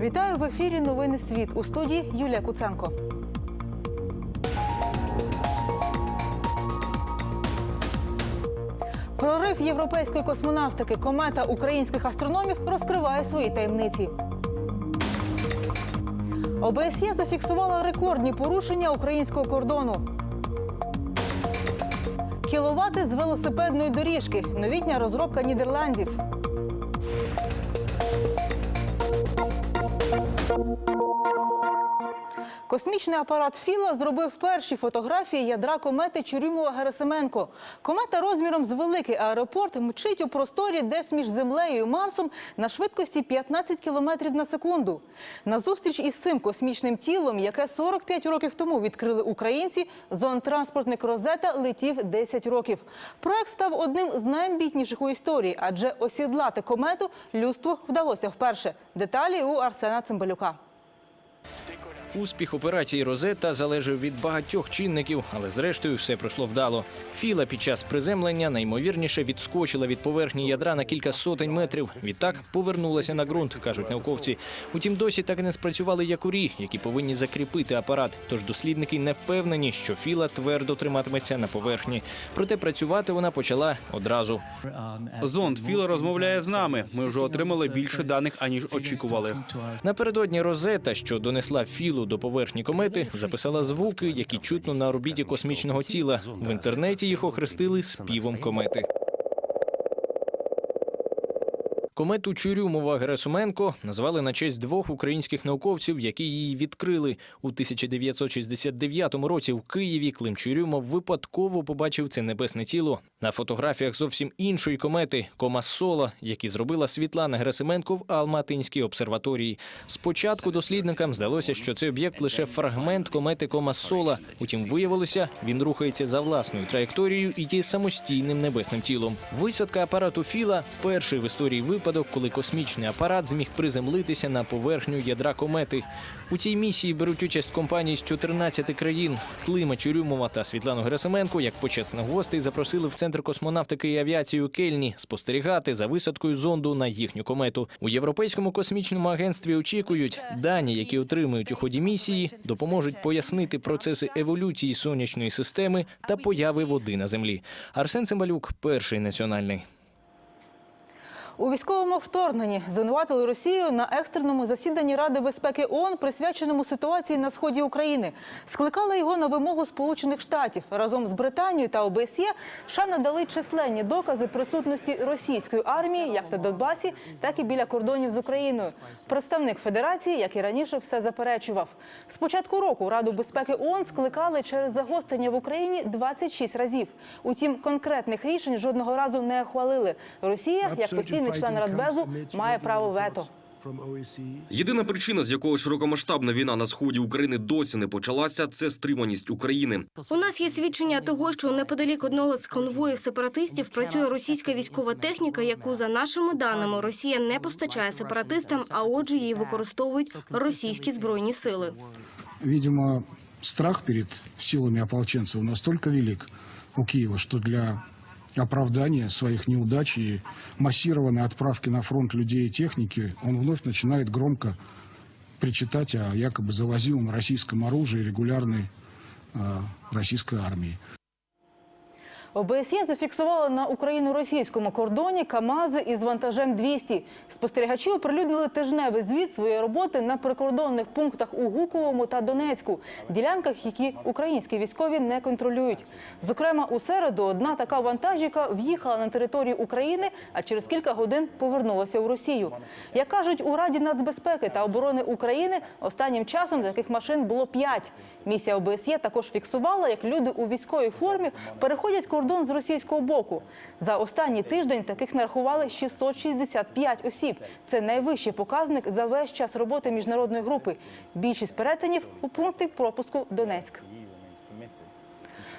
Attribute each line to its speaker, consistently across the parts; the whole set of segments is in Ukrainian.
Speaker 1: Вітаю в ефірі Новини Світ у студії Юлія Куценко. Прорив європейської космонавтики комета українських астрономів розкриває свої таємниці. ОБСЄ зафіксувала рекордні порушення українського кордону. Кіловати з велосипедної доріжки. Новітня розробка Нідерландів. Thank you. Космічний апарат Філа зробив перші фотографії ядра комети Чурюмова-Герасименко. Комета розміром з великий аеропорт мчить у просторі десь між Землею і Марсом на швидкості 15 кілометрів на секунду. На зустріч із цим космічним тілом, яке 45 років тому відкрили українці, зонд-транспортник Розета летів 10 років. Проект став одним з найамбітніших у історії, адже осідлати комету людству вдалося вперше. Деталі у Арсена Цимбалюка.
Speaker 2: Успіх операції Розетта залежав від багатьох чинників, але зрештою все пройшло вдало. Філа під час приземлення наймовірніше відскочила від поверхні ядра на кілька сотень метрів. Відтак повернулася на ґрунт, кажуть науковці. Утім, досі так і не спрацювали якорі, які повинні закріпити апарат. Тож дослідники не впевнені, що філа твердо триматиметься на поверхні. Проте працювати вона почала одразу.
Speaker 3: Зонд Філа розмовляє з нами. Ми вже отримали більше даних аніж очікували.
Speaker 2: Напередодні Розета, що донесла філу до поверхні комети, записала звуки, які чутно на орбіті космічного тіла. В інтернеті їх охрестили співом комети. Комету Чурюмова Герасименко назвали на честь двох українських науковців, які її відкрили у 1969 році. В Києві Клим Чурюмов випадково побачив це небесне тіло на фотографіях зовсім іншої комети Комасола, які зробила Світлана Герасименко в Алматинській обсерваторії. Спочатку дослідникам здалося, що цей об'єкт лише фрагмент комети Комасола. Утім, виявилося, він рухається за власною траєкторією і є самостійним небесним тілом. Висадка апарату Філа перший в історії випадок, коли космічний апарат зміг приземлитися на поверхню ядра комети. У цій місії беруть участь компанії з 14 країн. Клима Чурюмова та Світлану Герасименко, як почесних гостей, запросили в центр космонавтики і авіації у Кельні спостерігати за висадкою зонду на їхню комету. У європейському космічному агентстві очікують, дані, які отримують у ході місії, допоможуть пояснити процеси еволюції сонячної системи та появи води на землі. Арсен Цимбалюк, перший національний.
Speaker 1: У військовому вторгненні звинуватили Росію на екстреному засіданні Ради безпеки ООН, присвяченому ситуації на сході України. Скликали його на вимогу Сполучених Штатів разом з Британією та ОБСЄ. США надали численні докази присутності російської армії як на Донбасі, так і біля кордонів з Україною. Представник Федерації, як і раніше, все заперечував. З початку року Раду безпеки ООН скликали через загострення в Україні 26 разів. Утім, конкретних рішень жодного разу не ухвалили. Росія, як постійний член Радбезу, має право вето.
Speaker 4: Єдина причина, з якої широкомасштабна війна на сході України досі не почалася, це стриманість України.
Speaker 5: У нас є свідчення того, що неподалік одного з конвоїв сепаратистів працює російська військова техніка, яку за нашими даними Росія не постачає сепаратистам, а отже, її використовують російські збройні сили.
Speaker 6: Видимо, страх перед силами ополченцев настолько велик у Киева, что для оправдания своих неудач и массированной отправки на фронт людей и техники он вновь начинает громко причитать о якобы завозимом российском оружии регулярной э, российской армии.
Speaker 1: ОБСЄ зафіксувало на україно-російському кордоні КАМАЗи із вантажем 200. Спостерігачі оприлюднили тижневий звіт своєї роботи на прикордонних пунктах у Гуковому та Донецьку, ділянках, які українські військові не контролюють. Зокрема, у середу одна така вантажівка в'їхала на територію України, а через кілька годин повернулася у Росію. Як кажуть у Раді нацбезпеки та оборони України, останнім часом таких машин було п'ять. Місія ОБСЄ також фіксувала, як люди у військовій формі переходять кордон з російського боку. За останній тиждень таких нарахували 665 осіб. Це найвищий показник за весь час роботи міжнародної групи. Більшість перетинів у пункти пропуску Донецьк.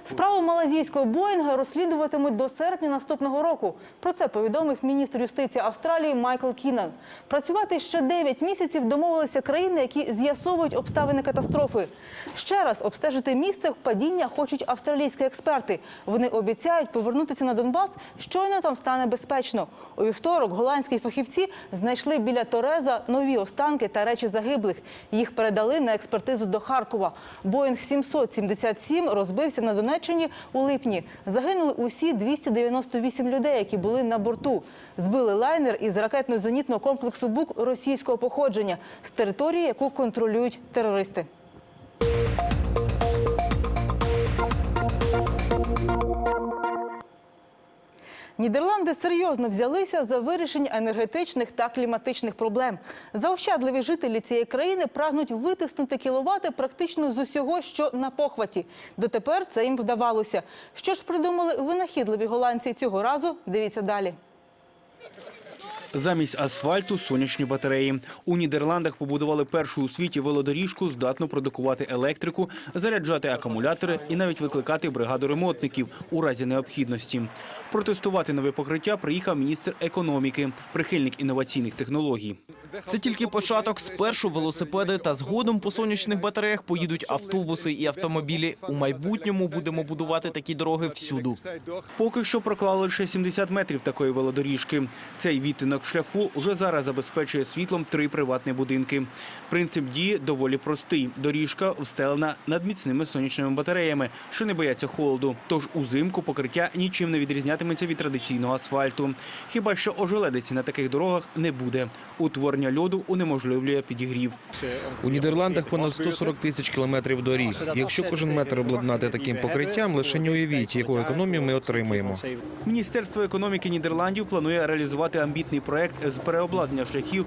Speaker 1: Справу малазійського Боїнга розслідуватимуть до серпня наступного року. Про це повідомив міністр юстиції Австралії Майкл Кінан. Працювати ще 9 місяців домовилися країни, які з'ясовують обставини катастрофи. Ще раз обстежити місце падіння хочуть австралійські експерти. Вони обіцяють повернутися на Донбас, щойно там стане безпечно. У вівторок голландські фахівці знайшли біля Тореза нові останки та речі загиблих. Їх передали на експертизу до Харкова. Боїнг 777 розбився на Донеччині у липні. Загинули усі 298 людей, які були на борту. Збили лайнер із ракетно-зенітного комплексу БУК російського походження з території, яку контролюють терористи. Нідерланди серйозно взялися за вирішення енергетичних та кліматичних проблем. Заощадливі жителі цієї країни прагнуть витиснути кіловати практично з усього, що на похваті. Дотепер це їм вдавалося. Що ж придумали винахідливі голландці цього разу? Дивіться далі.
Speaker 3: Замість асфальту сонячні батареї. У Нідерландах побудували першу у світі велодоріжку, здатну продукувати електрику, заряджати акумулятори і навіть викликати бригаду ремонтників у разі необхідності. Протестувати нове покриття приїхав міністр економіки, прихильник інноваційних технологій.
Speaker 7: Це тільки початок. Спершу велосипеди та згодом по сонячних батареях поїдуть автобуси і автомобілі. У майбутньому будемо будувати такі дороги всюду.
Speaker 3: Поки що проклали лише 70 метрів такої велодоріжки. Цей відтинок шляху уже зараз забезпечує світлом три приватні будинки. Принцип дії доволі простий. Доріжка встелена над міцними сонячними батареями, що не бояться холоду. Тож узимку покриття нічим не відрізнятиметься від традиційного асфальту. Хіба що ожеледиці на таких дорогах не буде. Утворення льоду унеможливлює підігрів.
Speaker 8: У Нідерландах понад 140 тисяч кілометрів доріг. Якщо кожен метр обладнати таким покриттям, лише не уявіть, яку економію ми отримаємо.
Speaker 3: Міністерство економіки Нідерландів планує реалізувати амбітний проект з переобладнання шляхів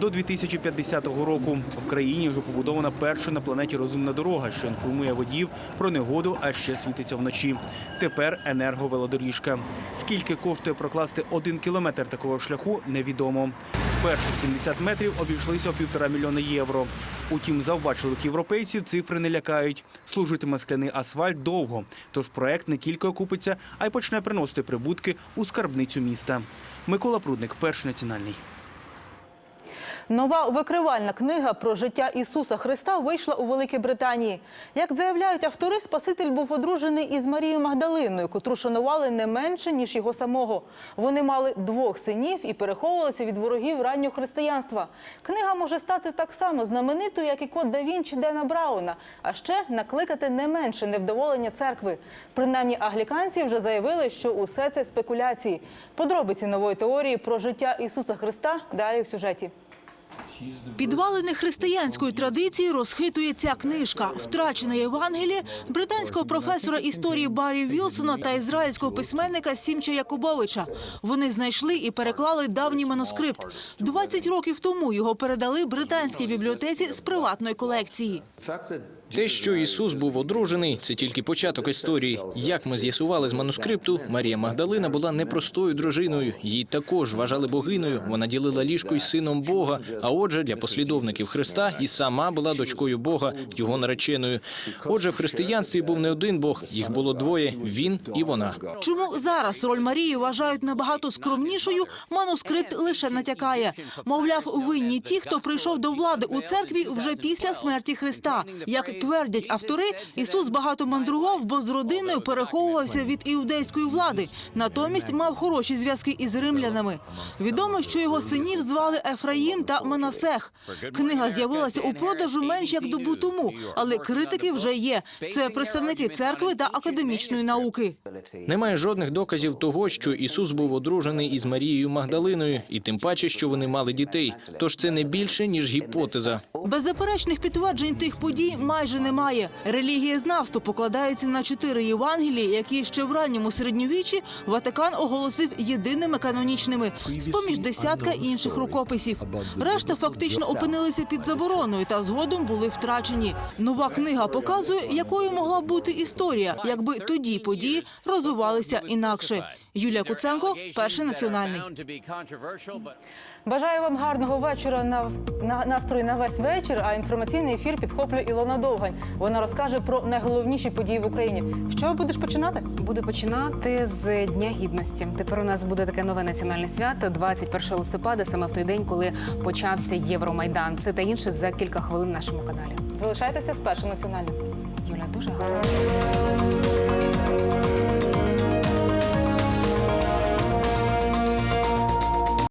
Speaker 3: до 2050 року. В країні вже побудована перша на планеті розумна дорога, що інформує водіїв про негоду, а ще світиться вночі. Тепер енерговелодоріжка. Скільки коштує прокласти один кілометр такого шляху, невідомо. Перші 70 метрів обійшлися у півтора мільйона євро. Утім, завбачливих європейців цифри не лякають. Служитиме скляний асфальт довго, тож проект не тільки окупиться, а й почне приносити прибутки у скарбницю міста. Микола Прудник, перший національний.
Speaker 1: Нова викривальна книга про життя Ісуса Христа вийшла у Великій Британії. Як заявляють автори, Спаситель був одружений із Марією Магдалиною, котру шанували не менше, ніж його самого. Вони мали двох синів і переховувалися від ворогів раннього християнства. Книга може стати так само знаменитою, як і код да Вінчі Дена Брауна, а ще накликати не менше невдоволення церкви. Принаймні, агліканці вже заявили, що усе це спекуляції. Подробиці нової теорії про життя Ісуса Христа далі в сюжеті.
Speaker 9: Підвалини християнської традиції розхитує ця книжка «Втрачене Євангеліє» британського професора історії Баррі Вілсона та ізраїльського письменника Сімча Якубовича. Вони знайшли і переклали давній манускрипт. 20 років тому його передали британській бібліотеці з приватної колекції.
Speaker 2: Те, що Ісус був одружений, це тільки початок історії. Як ми з'ясували з манускрипту, Марія Магдалина була непростою дружиною. Її також вважали богиною. Вона ділила ліжко із сином Бога. А отже, для послідовників Христа і сама була дочкою Бога, його нареченою. Отже, в християнстві був не один Бог, їх було двоє: він і вона.
Speaker 9: Чому зараз роль Марії вважають набагато скромнішою, манускрипт лише натякає. Мовляв, винні ті, хто прийшов до влади у церкві вже після смерті Христа. Як твердять автори, Ісус багато мандрував, бо з родиною переховувався від іудейської влади. Натомість мав хороші зв'язки із римлянами. Відомо, що його синів звали Ефраїм та Манасех. Книга з'явилася у продажу менш як добу тому, але критики вже є. Це представники церкви та академічної науки.
Speaker 2: Немає жодних доказів того, що Ісус був одружений із Марією Магдалиною, і тим паче, що вони мали дітей. Тож це не більше ніж гіпотеза.
Speaker 9: Беззаперечних підтверджень тих подій майже немає. Релігієзнавство покладається на чотири Євангелії, які ще в ранньому середньовіччі Ватикан оголосив єдиними канонічними, з поміж десятка інших рукописів. Решта фактично опинилися під забороною та згодом були втрачені. Нова книга показує, якою могла бути історія, якби тоді події розвивалися інакше. Юлія Куценко, перший національний.
Speaker 1: Бажаю вам гарного вечора на, на настрою на весь вечір. А інформаційний ефір підхоплює Ілона Довгань. Вона розкаже про найголовніші події в Україні. Що будеш починати?
Speaker 10: Буду починати з Дня гідності. Тепер у нас буде таке нове національне свято 21 листопада, саме в той день, коли почався Євромайдан. Це та інше за кілька хвилин на нашому каналі.
Speaker 1: Залишайтеся з першим національним.
Speaker 10: Юля, дуже гарно.